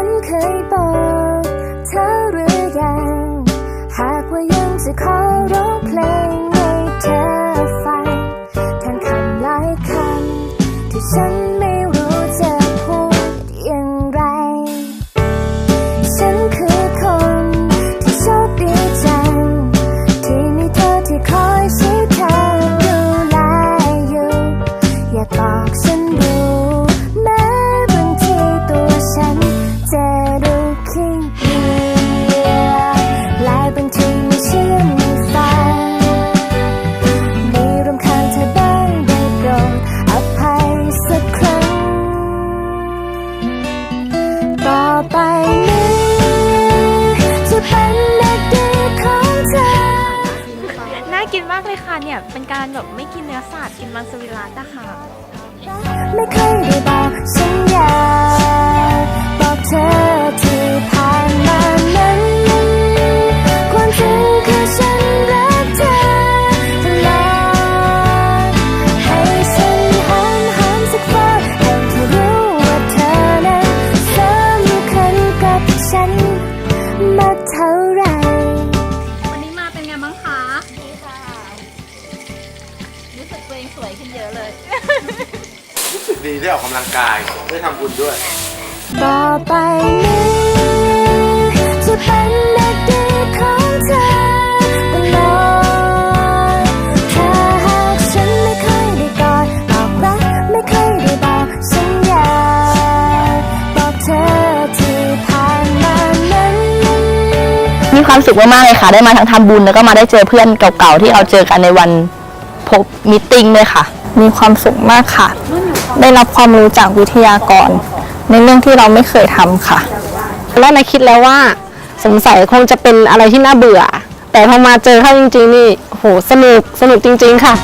ฉันเคยบอกเธอหรือยัง หากว่ายังจะขอร้องเพลงให้เธอฟังแทนคำหลายคำที่ฉัน กินมากเลยค่ะเนี่ย เป็นการแบบไม่กินเนื้อสัตว์กินมังสวิรัตนะคะไม่เคยได้บอก สึกตัวเองสวยขึ้นเยอะเลย รู้สึกดีได้ออกกำลังกาย ได้ทำบุญด้วย ต่อไปนี้ จะเป็นเด็กดีของเธอตลอดถ้าหากฉันไม่เคยได้กอดบอกรักไม่เคยได้บอกสัญญาบอกเธอที่ผ่านมานั้น มีความสุขมากๆเลยค่ะ ได้มาทั้งทำบุญแล้วก็มาได้เจอเพื่อนเก่าๆที่เราเจอกันในวัน พบมิทติ้งด้วยค่ะ มีความสุขมากค่ะ ได้รับความรู้จากวิทยากร ในเรื่องที่เราไม่เคยทำค่ะ แล้วนายคิดแล้วว่าสงสัยคงจะเป็นอะไรที่น่าเบื่อ แต่พอมาเจอเขาจริงๆนี่โอ้โหสนุกสนุกจริง ๆ ค่ะ